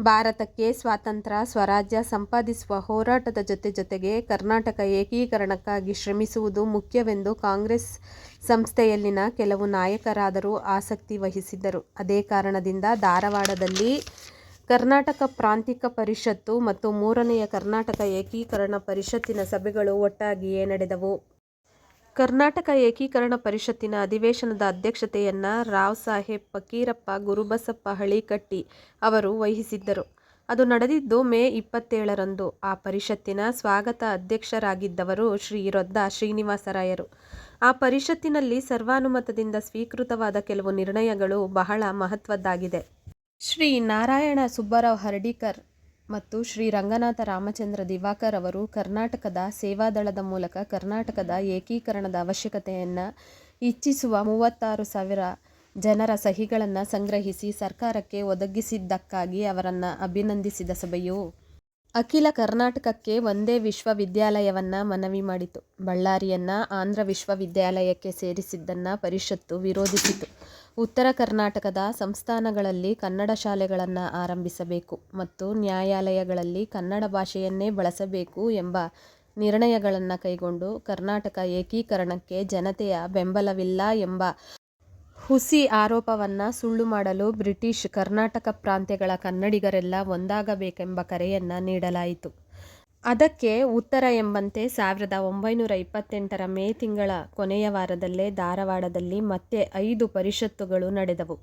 ಭಾರತಕ್ಕೆ ಸ್ವಾತಂತ್ರ್ಯ, ಸ್ವರಾಜ್ಯ ಸಂಪಾದಿಸುವ ಹೋರಾಟದ ಜೊತೆ ಜೊತೆಗೆ ಕರ್ನಾಟಕ ಏಕೀಕರಣಕ್ಕಾಗಿ ಶ್ರಮಿಸುವುದು ಮುಖ್ಯವೆಂದು ಕಾಂಗ್ರೆಸ್ ಸಂಸ್ಥೆಯಲ್ಲಿನ ಕೆಲವು ನಾಯಕರಾದರೂ ಆಸಕ್ತಿ ವಹಿಸಿದ್ದರು. ಅದೇ ಕಾರಣದಿಂದ ಧಾರವಾಡದಲ್ಲಿ ಕರ್ನಾಟಕ ಪ್ರಾಂತಿಕ ಪರಿಷತ್ತು ಮತ್ತು ಮೂರನೆಯ ಕರ್ನಾಟಕ ಏಕೀಕರಣ ಪರಿಷತ್ತಿನ ಸಭೆಗಳು ಒಟ್ಟಾಗಿಯೇ ನಡೆದವು. ಕರ್ನಾಟಕ ಏಕೀಕರಣ ಪರಿಷತ್ತಿನ ಅಧಿವೇಶನದ ಅಧ್ಯಕ್ಷತೆಯನ್ನು ರಾವ್ಸಾಹೇಬ್ ಫಕೀರಪ್ಪ ಗುರುಬಸಪ್ಪ ಹಳಿಕಟ್ಟಿ ಅವರು ವಹಿಸಿದ್ದರು. ಅದು ನಡೆದಿದ್ದು ಮೇ ಇಪ್ಪತ್ತೇಳರಂದು. ಆ ಪರಿಷತ್ತಿನ ಸ್ವಾಗತ ಅಧ್ಯಕ್ಷರಾಗಿದ್ದವರು ಶ್ರೀ ರೊದ್ದ ಶ್ರೀನಿವಾಸರಾಯರು. ಆ ಪರಿಷತ್ತಿನಲ್ಲಿ ಸರ್ವಾನುಮತದಿಂದ ಸ್ವೀಕೃತವಾದ ಕೆಲವು ನಿರ್ಣಯಗಳು ಬಹಳ ಮಹತ್ವದ್ದಾಗಿದೆ. ಶ್ರೀ ನಾರಾಯಣ ಸುಬ್ಬರಾವ್ ಹರ್ಡೀಕರ್ ಮತ್ತು ಶ್ರೀ ರಂಗನಾಥ ರಾಮಚಂದ್ರ ದಿವಾಕರ್ ಅವರು ಕರ್ನಾಟಕದ ಸೇವಾದಳದ ಮೂಲಕ ಕರ್ನಾಟಕದ ಏಕೀಕರಣದ ಅವಶ್ಯಕತೆಯನ್ನು ಇಚ್ಛಿಸುವ ಮೂವತ್ತಾರು ಸಾವಿರ ಜನರ ಸಹಿಗಳನ್ನು ಸಂಗ್ರಹಿಸಿ ಸರ್ಕಾರಕ್ಕೆ ಒದಗಿಸಿದ್ದಕ್ಕಾಗಿ ಅವರನ್ನು ಅಭಿನಂದಿಸಿದ ಸಭೆಯು ಅಖಿಲ ಕರ್ನಾಟಕಕ್ಕೆ ಒಂದೇ ವಿಶ್ವವಿದ್ಯಾಲಯವನ್ನು ಮನವಿ ಮಾಡಿತು. ಬಳ್ಳಾರಿಯನ್ನು ಆಂಧ್ರ ವಿಶ್ವವಿದ್ಯಾಲಯಕ್ಕೆ ಸೇರಿಸಿದ್ದನ್ನು ಪರಿಷತ್ತು ವಿರೋಧಿಸಿತು. ಉತ್ತರ ಕರ್ನಾಟಕದ ಸಂಸ್ಥಾನಗಳಲ್ಲಿ ಕನ್ನಡ ಶಾಲೆಗಳನ್ನು ಆರಂಭಿಸಬೇಕು ಮತ್ತು ನ್ಯಾಯಾಲಯಗಳಲ್ಲಿ ಕನ್ನಡ ಭಾಷೆಯನ್ನೇ ಬಳಸಬೇಕು ಎಂಬ ನಿರ್ಣಯಗಳನ್ನು ಕೈಗೊಂಡು ಕರ್ನಾಟಕ ಏಕೀಕರಣಕ್ಕೆ ಜನತೆಯ ಬೆಂಬಲವಿಲ್ಲ ಎಂಬ ಹುಸಿ ಆರೋಪವನ್ನು ಸುಳ್ಳು ಮಾಡಲು ಬ್ರಿಟಿಷ್ ಕರ್ನಾಟಕ ಪ್ರಾಂತ್ಯಗಳ ಕನ್ನಡಿಗರೆಲ್ಲ ಒಂದಾಗಬೇಕೆಂಬ ಕರೆಯನ್ನು ನೀಡಲಾಯಿತು. ಅದಕ್ಕೆ ಉತ್ತರ ಎಂಬಂತೆ ಸಾವಿರದ ಒಂಬೈನೂರ ಇಪ್ಪತ್ತೆಂಟರ ಮೇ ತಿಂಗಳ ಕೊನೆಯ ವಾರದಲ್ಲೇ ಧಾರವಾಡದಲ್ಲಿ ಮತ್ತೆ ಐದು ಪರಿಷತ್ತುಗಳು ನಡೆದವು.